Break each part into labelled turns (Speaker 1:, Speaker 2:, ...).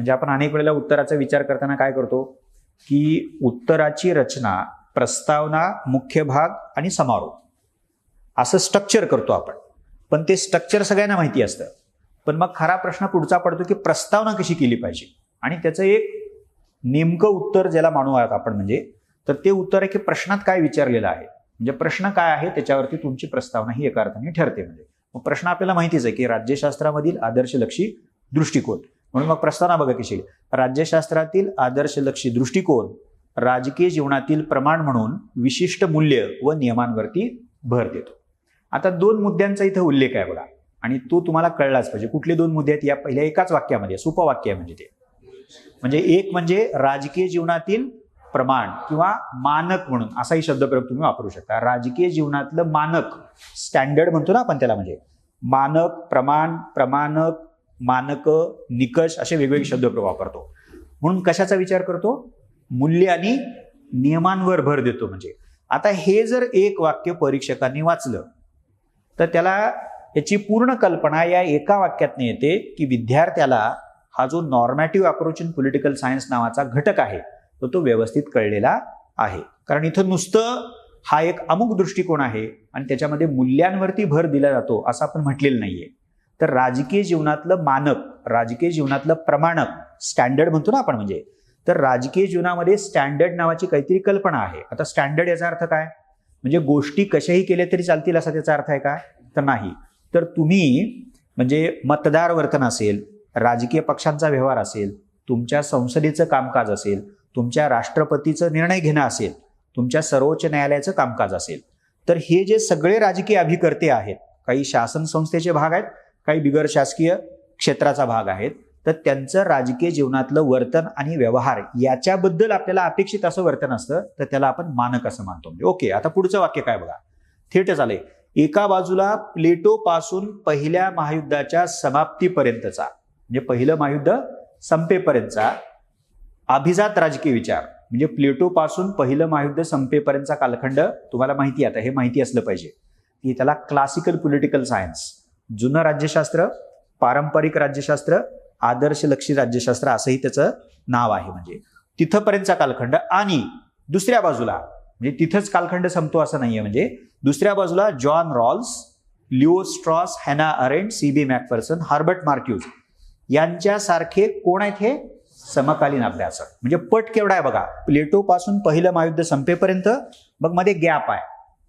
Speaker 1: म्हणजे आपण अनेक वेळेला उत्तराचा विचार करताना काय करतो? की उत्तराची रचना प्रस्तावना मुख्य भाग आणि समारोप. असं स्ट्रक्चर करतो आपण. पण ते स्ट्रक्चर सगळ्यांना माहिती असतं. पण मग खरा प्रश्न पुढचा पडतो की प्रस्तावना कशी केली पाहिजे? आणि त्याचं एक नेमकं उत्तर ज्याला मानू आहात आपण म्हणजे तर ते उत्तर आहे की प्रश्नात काय विचारलेलं आहे? म्हणजे प्रश्न काय आहे त्याच्यावरती तुमची प्रस्तावना ही एका अर्थाने ठरते म्हणजे. मग प्रश्न आपल्याला माहितीच आहे की राज्यशास्त्रामधील आदर्शलक्षी दृष्टिकोन. म्हणून मग प्रस्तावना बघा कशी राज्यशास्त्रातील आदर्शलक्षी दृष्टिकोन राजकीय जीवनातील प्रमाण म्हणून विशिष्ट मूल्य व नियमांवरती भर देतो. आता दोन मुद्द्यांचा इथं उल्लेख आहे बघा. आणि तो तुम्हाला कळलाच पाहिजे. कुठले दोन मुद्दे आहेत? या पहिल्या एकाच वाक्यामध्ये वाक्य आहे म्हणजे ते. म्हणजे एक म्हणजे राजकीय जीवनातील प्रमाण किंवा मानक म्हणून असाही शब्दप्रयोग तुम्ही वापरू शकता. राजकीय जीवनातलं मानक स्टँडर्ड म्हणतो ना आपण त्याला म्हणजे. मानक प्रमाण प्रमाणक मानकं निकष असे वेगवेगळे शब्द वापरतो. म्हणून कशाचा विचार करतो? मूल्य आणि नियमांवर भर देतो म्हणजे. आता हे जर एक वाक्य परीक्षकांनी वाचलं तर त्याला याची पूर्ण कल्पना या एका वाक्यातनं येते की विद्यार्थ्याला हा जो normative approach in political science नावाचा घटक आहे तो तो व्यवस्थित कळलेला आहे. कारण इथं नुसतं हा एक अमुक दृष्टिकोन आहे आणि त्याच्यामध्ये मूल्यांवरती भर दिला जातो असं आपण म्हटलेलं नाहीये. तर राजकीय जीवनातलं मानक राजकीय जीवनातलं प्रमाणक स्टँडर्ड म्हणतो ना आपण म्हणजे तर राजकीय जीवनामध्ये स्टँडर्ड नावाची काहीतरी कल्पना आहे. आता स्टँडर्ड याचा अर्थ काय? म्हणजे गोष्टी कशाही केल्या तरी चालतील असा त्याचा अर्थ आहे का? तर नाही. तर तुम्ही म्हणजे मतदार वर्तन असेल राजकीय पक्षांचा व्यवहार असेल तुमच्या संसदेचं कामकाज असेल तुमच्या राष्ट्रपतीचं निर्णय घेणं असेल तुमच्या सर्वोच्च न्यायालयाचं कामकाज असेल. तर हे जे सगळे राजकीय अभिकर्ते आहेत काही शासन संस्थेचे भाग आहेत काही बिगर शासकीय क्षेत्राचा भाग आहेत तर त्यांचं राजकीय जीवनातलं वर्तन आणि व्यवहार याच्याबद्दल आपल्याला अपेक्षित असं वर्तन असतं तर त्याला आपण मानक असं मानतो. म्हणजे ओके आता पुढचं वाक्य काय बघा? थेट झालंय एका बाजूला प्लेटो पासून पहिल्या महायुद्धाच्या समाप्तीपर्यंतचा म्हणजे पहिलं महायुद्ध संपेपर्यंतचा अभिजात राजकीय विचार म्हणजे प्लेटो पासून पहिलं महायुद्ध संपेपर्यंतचा कालखंड तुम्हाला माहिती आता हे माहिती असलं पाहिजे. की त्याला क्लासिकल पॉलिटिकल सायन्स जुनं राज्यशास्त्र पारंपरिक राज्यशास्त्र आदर्शलक्षी राज्यशास्त्र असंही त्याचं नाव आहे म्हणजे. तिथंपर्यंतचा कालखंड आणि दुसऱ्या बाजूला म्हणजे तिथंच कालखंड संपतो असं नाहीये म्हणजे दुसऱ्या बाजूला John Rawls Leo Strauss Hannah Arendt C B Macpherson Herbert Marcuse यांच्यासारखे कोण आहेत हे? समकालीन अभ्यासक. म्हणजे पट केवढा आहे बघा. प्लेटो पासून पहिलं महायुद्ध संपेपर्यंत मग मध्ये गॅप आहे.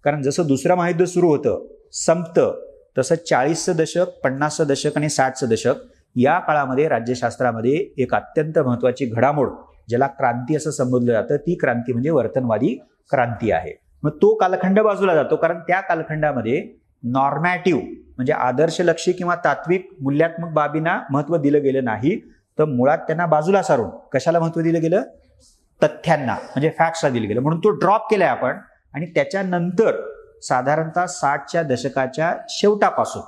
Speaker 1: कारण जसं दुसरं महायुद्ध सुरू होतं संपतं तसं चाळीसचं दशक पन्नासचं दशक आणि साठचं दशक या काळामध्ये राज्यशास्त्रामध्ये एक अत्यंत महत्वाची घडामोड ज्याला क्रांती असं संबोधलं जातं ती क्रांती म्हणजे वर्तनवादी क्रांती आहे. मग तो कालखंड बाजूला जातो कारण त्या कालखंडामध्ये नॉर्मॅटिव्ह म्हणजे आदर्शलक्षी किंवा तात्विक मूल्यात्मक बाबींना महत्त्व दिलं गेलं नाही तर मुळात त्यांना बाजूला सारून कशाला महत्त्व दिलं गेलं? तथ्यांना म्हणजे फॅक्ट्सला दिलं गेलं. म्हणून तो ड्रॉप केलाय आपण आणि त्याच्यानंतर साधारणतः साठच्या दशकाच्या शेवटापासून.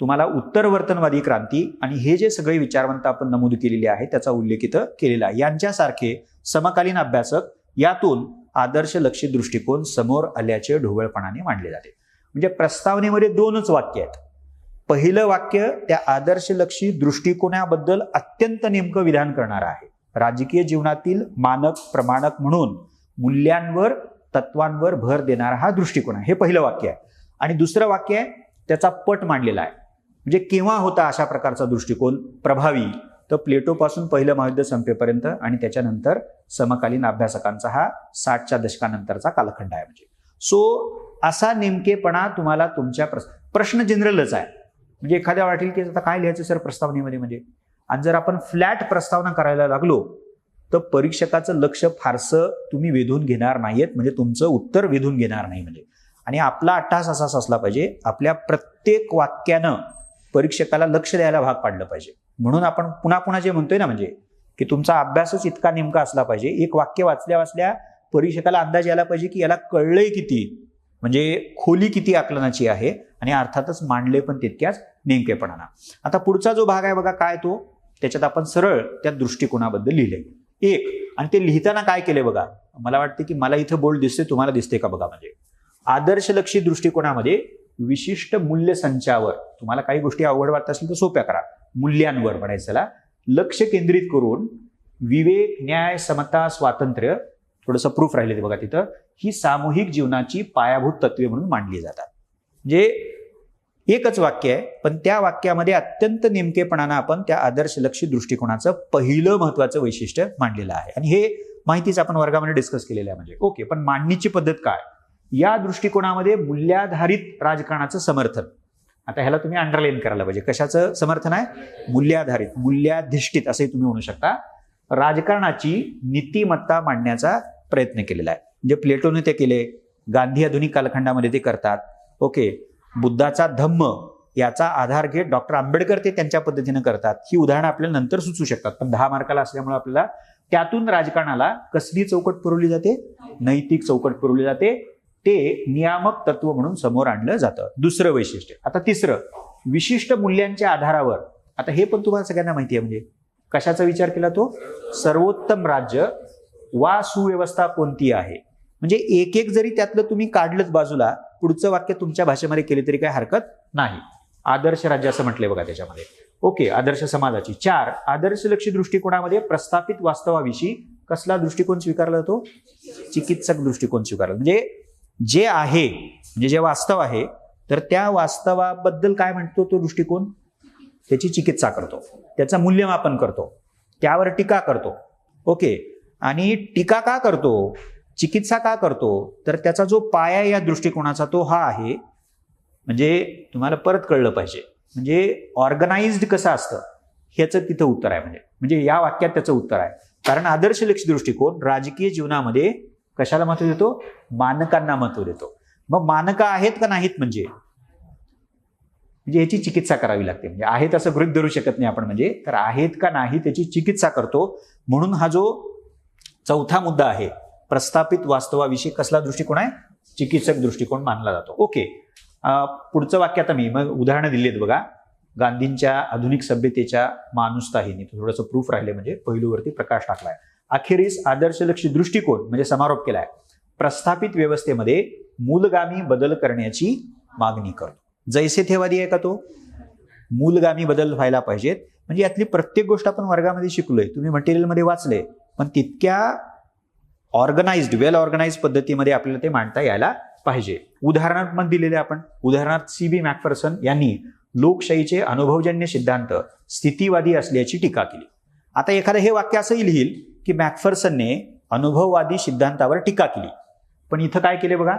Speaker 1: तुम्हाला उत्तरवर्तनवादी क्रांती आणि हे जे सगळे विचारवंत आपण नमूद केलेले आहे त्याचा उल्लेख इथं केलेला आहे. यांच्यासारखे समकालीन अभ्यासक यातून आदर्श लक्षी दृष्टिकोन समोर आल्याचे ढोबळपणाने मांडले जाते. म्हणजे प्रस्तावनेमध्ये दोनच वाक्य आहेत. पहिलं वाक्य त्या आदर्शलक्षी दृष्टिकोनाबद्दल अत्यंत नेमकं विधान करणार आहे. राजकीय जीवनातील मानक प्रमाणक म्हणून मूल्यांवर तत्वांवर भर देणारा हा दृष्टिकोन आहे. हे पहिलं वाक्य आहे. आणि दुसरं वाक्य आहे त्याचा पट मांडलेला आहे. म्हणजे केव्हा होता अशा प्रकारचा दृष्टिकोन? प्रभावी. तर प्लेटोपासून पहिलं महायुद्ध संपेपर्यंत आणि त्याच्यानंतर समकालीन अभ्यासकांचा हा साठच्या दशकानंतरचा कालखंड आहे म्हणजे. सो असा नेमकेपणा तुम्हाला तुमच्या प्रश्न प्रश्न जनरलच आहे. म्हणजे एखाद्या वाटेल की आता काय लिहायचं सर प्रस्तावनेमध्ये म्हणजे? आणि जर आपण फ्लॅट प्रस्तावना करायला लागलो तर परीक्षकाचं लक्ष फारसं तुम्ही वेधून घेणार नाहीयेत म्हणजे तुमचं उत्तर वेधून घेणार नाही म्हणजे. आणि आपला अट्टास असाच असला पाहिजे आपल्या प्रत्येक वाक्यानं परीक्षकाला लक्ष द्यायला भाग पाडलं पाहिजे. म्हणून आपण पुन्हा पुन्हा जे म्हणतोय ना म्हणजे की तुमचा अभ्यासच इतका नेमका असला पाहिजे एक वाक्य वाचल्या वाचल्या परीक्षकाला अंदाज यायला पाहिजे की याला कळलंय किती म्हणजे खोली किती आकलनाची आहे आणि अर्थातच मांडले पण तितक्याच नेमकेपणाना. आता पुढचा जो भाग आहे बघा काय तो? त्याच्यात आपण सरळ त्या दृष्टिकोनाबद्दल लिहिले एक. आणि ते लिहिताना काय केले बघा? मला वाटते की मला इथं बोल्ड दिसते तुम्हाला दिसते का बघा म्हणजे? आदर्शलक्षी दृष्टिकोनामध्ये विशिष्ट मूल्य संचावर तुम्हाला काही गोष्टी अवघड वाटत असतील तर सोप्या करा. मूल्यांवर म्हणायचं त्याला लक्ष केंद्रित करून विवेक न्याय समता स्वातंत्र्य थोडंसं प्रूफ राहिले ते बघा तिथं. ही सामूहिक जीवनाची पायाभूत तत्वे म्हणून मांडली जातात. म्हणजे एकच वाक्य आहे पण त्या वाक्यामध्ये अत्यंत नेमकेपणानं आपण त्या आदर्शलक्षी दृष्टिकोनाचं पहिलं महत्वाचं वैशिष्ट्य मांडलेलं आहे. आणि हे माहितीच आपण वर्गामध्ये डिस्कस केलेलं आहे म्हणजे. ओके पण मांडणीची पद्धत काय? या दृष्टिकोनामध्ये मूल्याधारित राजकारणाचं समर्थन. आता ह्याला तुम्ही अंडरलाईन करायला पाहिजे. कशाचं समर्थन आहे? मूल्याधारित मूल्याधिष्ठित असंही तुम्ही म्हणू शकता. राजकारणाची नीतिमत्ता मांडण्याचा प्रयत्न केलेला आहे. म्हणजे प्लेटोने ते केले गांधी आधुनिक कालखंडामध्ये ते करतात. ओके बुद्धाचा धम्म याचा आधार घेत डॉक्टर आंबेडकर ते त्यांच्या पद्धतीनं करतात. ही उदाहरणं आपल्याला नंतर सुचू शकतात. पण दहा मार्काला असल्यामुळे आपल्याला त्यातून राजकारणाला कसली चौकट पुरवली जाते? नैतिक चौकट पुरवली जाते. ते नियामक तत्व म्हणून समोर आणलं जातं. दुसरं वैशिष्ट्य. आता तिसरं विशिष्ट मूल्यांच्या आधारावर आता हे पण तुम्हाला सगळ्यांना माहिती आहे म्हणजे कशाचा विचार केला तो? सर्वोत्तम राज्य वा सुव्यवस्था कोणती आहे? म्हणजे एक एक जरी त्यातलं तुम्ही काढलंच बाजूला पुढचं वाक्य तुमच्या भाषेमध्ये केली तरी काही हरकत नाही. आदर्श राज्य असं म्हटलंय बघा त्याच्यामध्ये. ओके आदर्श समाजाची. चार आदर्शलक्षी दृष्टिकोनामध्ये प्रस्थापित वास्तवाविषयी कसला दृष्टिकोन स्वीकारला जातो? चिकित्सक दृष्टिकोन स्वीकारला. म्हणजे जे आहे म्हणजे जे वास्तव आहे तर त्या वास्तवाबद्दल काय म्हणतो तो दृष्टिकोन? त्याची चिकित्सा करतो. त्याचं मूल्यमापन करतो. त्यावर टीका करतो. ओके आणि टीका का करतो? चिकित्सा का करतो? तर त्याचा जो पाया या दृष्टिकोनाचा तो हा आहे. म्हणजे तुम्हाला परत कळलं पाहिजे. म्हणजे ऑर्गनाइज्ड कसं असतं? ह्याचं तिथं उत्तर आहे. म्हणजे म्हणजे या वाक्यात त्याचं उत्तर आहे. कारण आदर्श लक्ष दृष्टिकोन राजकीय जीवनामध्ये कशाला महत्त्व देतो? मानकांना महत्त्व देतो. मग मानकं आहेत का नाहीत म्हणजे? म्हणजे याची चिकित्सा करावी लागते. म्हणजे आहेत असं गृहित धरू शकत नाही आपण म्हणजे. तर आहेत का नाही त्याची चिकित्सा करतो. म्हणून हा जो चौथा मुद्दा आहे प्रस्थापित वास्तवाविषयी कसला दृष्टिकोन आहे? चिकित्सक दृष्टिकोन मानला जातो. ओके. पुढचं वाक्य आता मी मग उदाहरणं दिली आहेत बघा. गांधींच्या आधुनिक सभ्यतेच्या माणुसताहीने थोडंसं प्रूफ राहिले म्हणजे पैलूवरती प्रकाश टाकलाय. अखेरीस आदर्शलक्षी दृष्टिकोन म्हणजे समारोप केलाय. प्रस्थापित व्यवस्थेमध्ये मूलगामी बदल करण्याची मागणी करतो. जैसे थेवादी आहे का तो? मूलगामी बदल व्हायला पाहिजेत. म्हणजे यातली प्रत्येक गोष्ट आपण वर्गामध्ये शिकलोय. तुम्ही मटेरियलमध्ये वाचले पण तितक्या ऑर्गनाइज्ड वेल ऑर्गनाइज पद्धतीमध्ये आपल्याला ते मांडता यायला पाहिजे. उदाहरणार्थ दिलेले आपण उदाहरणार्थ सी बी मॅकफर्सन यांनी लोकशाहीचे अनुभवजन्य सिद्धांत स्थितीवादी असल्याची टीका केली. आता एखादं हे वाक्य असंही लिहिल की मॅकफर्सनने अनुभववादी सिद्धांतावर टीका केली. पण इथं काय केले बघा?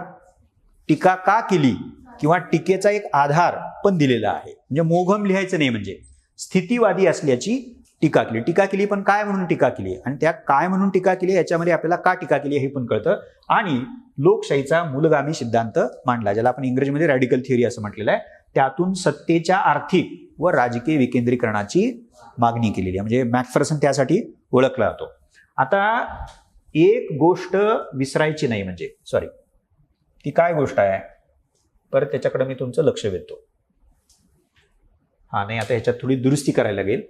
Speaker 1: टीका का केली? किंवा टीकेचा एक आधार पण दिलेला आहे. म्हणजे मोघम लिहायचं नाही म्हणजे. स्थितीवादी असल्याची टीका केली. टीका केली पण काय म्हणून टीका केली? आणि त्या काय म्हणून टीका केली याच्यामध्ये आपल्याला का टीका केली हे पण कळतं. आणि लोकशाहीचा मूलगामी सिद्धांत मांडला ज्याला आपण इंग्रजीमध्ये रॅडिकल थिअरी असं म्हटलेलं आहे. त्यातून सत्तेच्या आर्थिक व राजकीय विकेंद्रीकरणाची मागणी केलेली आहे. म्हणजे मॅकफर्सन त्यासाठी ओळखला जातो. आता एक गोष्ट विसरायची नाही म्हणजे सॉरी ती काय गोष्ट आहे? परत त्याच्याकडे मी तुमचं लक्ष वेधतो. हा नाही आता ह्याच्यात थोडी दुरुस्ती करायला लागेल.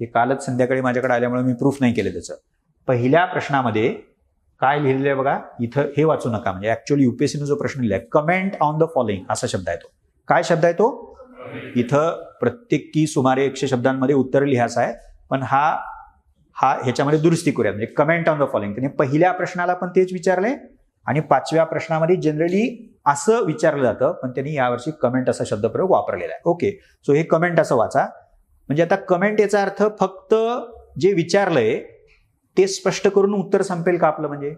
Speaker 1: हे कालच संध्याकाळी माझ्याकडे आल्यामुळे मी प्रूफ नाही केलं त्याचं. पहिल्या प्रश्नामध्ये काय लिहिलेलं आहे बघा? इथं हे वाचू नका. म्हणजे ऍक्च्युअली युपीएससीनं जो प्रश्न लिहिलाय कमेंट ऑन द फॉलोइंग असा शब्द आहे तो. काय शब्द आहे तो? इथं प्रत्येकी सुमारे एकशे शब्दांमध्ये उत्तर लिहायचं आहे. पण हा हा ह्याच्यामध्ये दुरुस्ती करूया. म्हणजे कमेंट ऑन द फॉलोइंग त्याने पहिल्या प्रश्नाला पण तेच विचारलंय आणि पाचव्या प्रश्नामध्ये जनरली असं विचारलं जातं पण त्यांनी यावर्षी कमेंट असा शब्दप्रयोग वापरलेला आहे. ओके सो हे कमेंट असं वाचा. म्हणजे आता कमेंट याचा अर्थ फक्त जे विचारलंय ते स्पष्ट करून उत्तर संपेल का आपलं म्हणजे?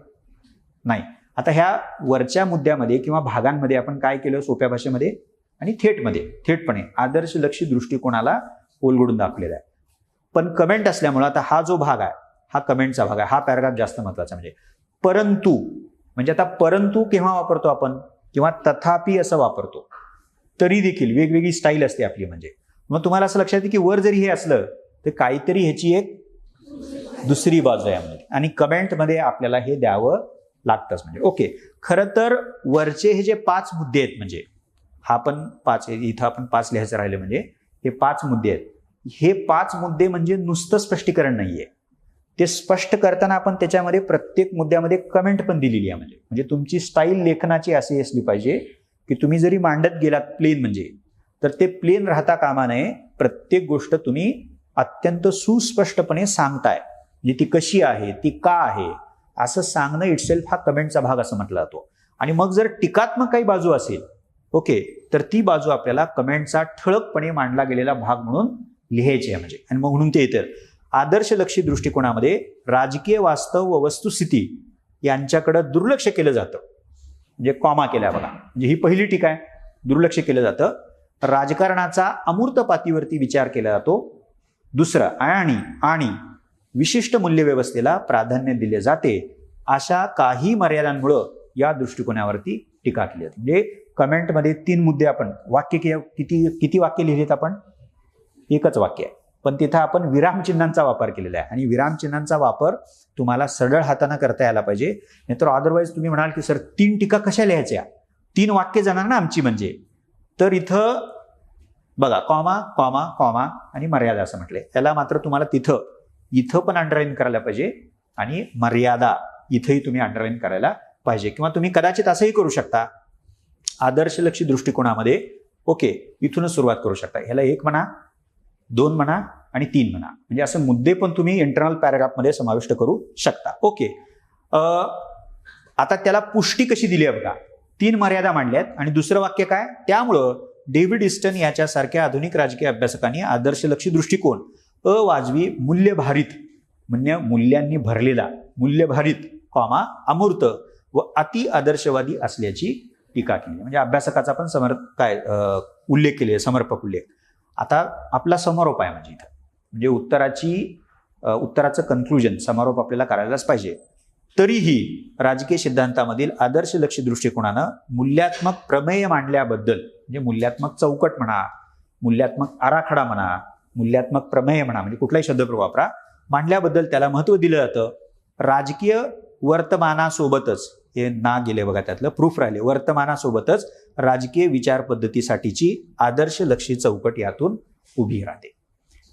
Speaker 1: नाही. आता ह्या वरच्या मुद्द्यामध्ये किंवा भागांमध्ये आपण काय केलं? सोप्या भाषेमध्ये आणि थेटमध्ये. थेटपणे. आदर्श लक्षी दृष्टिकोनाला ओलगडून दाखवलेला आहे. पण कमेंट असल्यामुळं आता हा जो भाग आहे हा कमेंटचा भाग आहे हा पॅराग्राफ जास्त महत्त्वाचा म्हणजे. परंतु म्हणजे आता परंतु केव्हा वापरतो आपण? किंवा तथापि असं वापरतो? तरी देखील वेगवेगळी स्टाईल असते आपली म्हणजे. मग तुम्हाला असं लक्षात येते की वर जरी हे असलं तर काहीतरी ह्याची एक दुसरी बाजू आहे म्हणजे आणि कमेंटमध्ये आपल्याला हे द्यावं लागतंच म्हणजे. ओके. खरं तर वरचे हे जे पाच मुद्दे आहेत म्हणजे हा पण पाच आहे इथं आपण पाच लिहायचं राहिले म्हणजे हे पाच मुद्दे आहेत. हे पाच मुद्दे म्हणजे नुसतं स्पष्टीकरण नाहीये. ते स्पष्ट करताना आपण त्याच्यामध्ये प्रत्येक मुद्द्यामध्ये कमेंट पण दिलेली आहे म्हणजे. म्हणजे तुमची स्टाईल लेखनाची अशी असली पाहिजे की तुम्ही जरी मांडत गेलात प्लेन म्हणजे तर ते प्लेन राहता कामा नये. प्रत्येक गोष्ट तुम्ही अत्यंत सुस्पष्टपणे सांगताय. म्हणजे ती कशी आहे ती का आहे असं सांगणं इटसेल्फ हा कमेंटचा भाग असं म्हटला जातो. आणि मग जर टीकात्मक काही बाजू असेल ओके तर ती बाजू आपल्याला कमेंटचा ठळकपणे मांडला गेलेला भाग म्हणून लिहायची आहे म्हणजे. आणि मग म्हणून ते येतं. आदर्शलक्षी दृष्टिकोनामध्ये राजकीय वास्तव व वस्तुस्थिती यांच्याकडं दुर्लक्ष केलं जातं. म्हणजे कॉमा केल्या बघा. म्हणजे ही पहिली टीका आहे. दुर्लक्ष केलं जातं. राजकारणाचा अमूर्त पातीवरती विचार केला जातो. दुसरं आणि आणि विशिष्ट मूल्यव्यवस्थेला प्राधान्य दिले जाते अशा काही मर्यादांमुळं या दृष्टिकोनावरती टीका केली जाते. म्हणजे कमेंटमध्ये तीन मुद्दे आपण वाक्य किती किती वाक्य लिहिलेत आपण? एकच वाक्य आहे. पण तिथं आपण विरामचिन्हांचा वापर केलेला आहे. आणि विरामचिन्हांचा वापर तुम्हाला सरळ हाताने करता यायला पाहिजे. नाहीतर अदरवाईज तुम्ही म्हणाल की सर तीन टीका कशा लिहायच्या? तीन वाक्य जाणार ना आमची म्हणजे? तर इथं बघा कॉमा कॉमा कॉमा आणि मर्यादा असं म्हटलंय त्याला मात्र तुम्हाला तिथं इथं पण अंडरलाईन करायला पाहिजे आणि मर्यादा इथंही तुम्ही अंडरलाईन करायला पाहिजे. किंवा तुम्ही कदाचित असंही करू शकता. आदर्शलक्षी दृष्टिकोनामध्ये ओके इथूनच सुरुवात करू शकता. ह्याला एक म्हणा दोन म्हणा आणि तीन म्हणा. म्हणजे असे मुद्दे पण तुम्ही इंटरनल पॅराग्राफमध्ये समाविष्ट करू शकता. ओके. आता त्याला पुष्टी कशी दिली आहे बघा. तीन मर्यादा मांडल्यात आणि दुसरं वाक्य काय? त्यामुळं डेव्हिड इस्टन याच्यासारख्या आधुनिक राजकीय अभ्यासकांनी आदर्शलक्षी दृष्टिकोन अवाजवी मूल्यभारित म्हणजे मूल्यांनी भरलेला मूल्यभारित कॉमा अमूर्त व अति आदर्शवादी असल्याची टीका केली. म्हणजे अभ्यासकाचा पण समर काय उल्लेख केले समर्पक उल्लेख. आता आपला समारोप आहे म्हणजे इथं. म्हणजे उत्तराची उत्तराचं कन्क्लुजन समारोप आपल्याला करायलाच पाहिजे. तरीही राजकीय सिद्धांतामधील आदर्शलक्षी दृष्टिकोनानं मूल्यात्मक प्रमेय मांडल्याबद्दल म्हणजे मूल्यात्मक चौकट म्हणा मूल्यात्मक आराखडा म्हणा मूल्यात्मक प्रमेय म्हणा म्हणजे कुठलाही शब्दप्रयोग वापरा. मांडल्याबद्दल त्याला महत्त्व दिलं जातं. राजकीय वर्तमानासोबतच हे ना गेले बघा त्यातलं प्रूफ राहिले. वर्तमानासोबतच राजकीय विचार पद्धतीसाठीची आदर्शलक्षी चौकट यातून उभी राहते.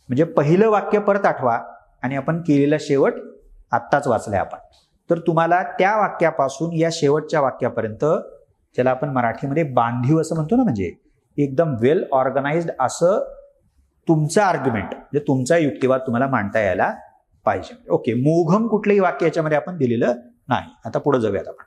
Speaker 1: म्हणजे पहिलं वाक्य परत आठवा आणि आपण केलेला शेवट आत्ताच वाचलाय आपण. तर तुम्हाला त्या वाक्यापासून या शेवटच्या वाक्यापर्यंत ज्याला आपण मराठीमध्ये बांधीव असं म्हणतो ना म्हणजे एकदम वेल ऑर्गनाइज्ड असं तुमचं आर्ग्युमेंट म्हणजे तुमचा युक्तिवाद तुम्हाला मांडता यायला पाहिजे. ओके मोघम कुठलंही वाक्य याच्यामध्ये आपण दिलेलं नाही. आता पुढे जाऊयात आपण.